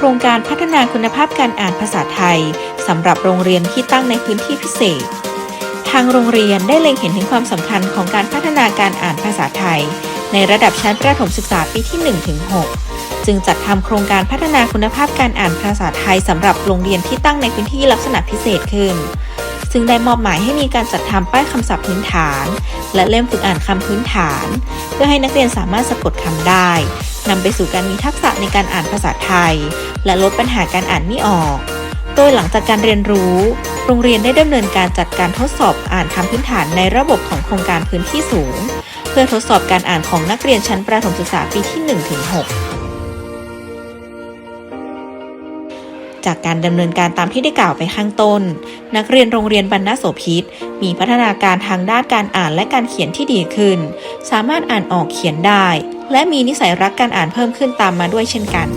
ครงการพัฒนาคุณภาพการอ่านภาษาไทยสำหรับโรงเรียนที่ตั้งในพื้นที่พิเศษ ทางโรงเรียนได้เล็งเห็นถึงความสำคัญของการพัฒนาการอ่านภาษาไทย ในระดับชั้นประถมศึกษาปีที่ 1-6 จึงจัดทำโครงการพัฒนาคุณภาพการอ่านภาษาไทยสำหรับโรงเรียนที่ตั้งในพื้นที่ลักษณะพิเศษขึ้น ซึ่งได้มอบหมายให้มีการจัดทำป้ายคำศัพท์พื้นฐาน และเล่มฝึกอ่านคำพื้นฐาน เพื่อให้นักเรียนสามารถสะกดคำได้นำไปสู่การมีทักษะในการอ่านภาษาไทย และลดปัญหาการอ่านไม่ออก โดยหลังจากการเรียนรู้ โรงเรียนได้ดำเนินการจัดการทดสอบอ่านคำพื้นฐานในระบบของโครงการพื้นที่สูง เพื่อทดสอบการอ่านของนักเรียนชั้นประถมศึกษาปีที่ 1-6 จากการดำเนินการตามที่ได้กล่าวไปข้างต้น นักเรียนโรงเรียนบรรณโสพิษมีพัฒนาการทางด้านการอ่านและการเขียนที่ดีขึ้น สามารถอ่านออกเขียนได้ และมีนิสัยรักการอ่านเพิ่มขึ้นตามมาด้วยเช่นกัน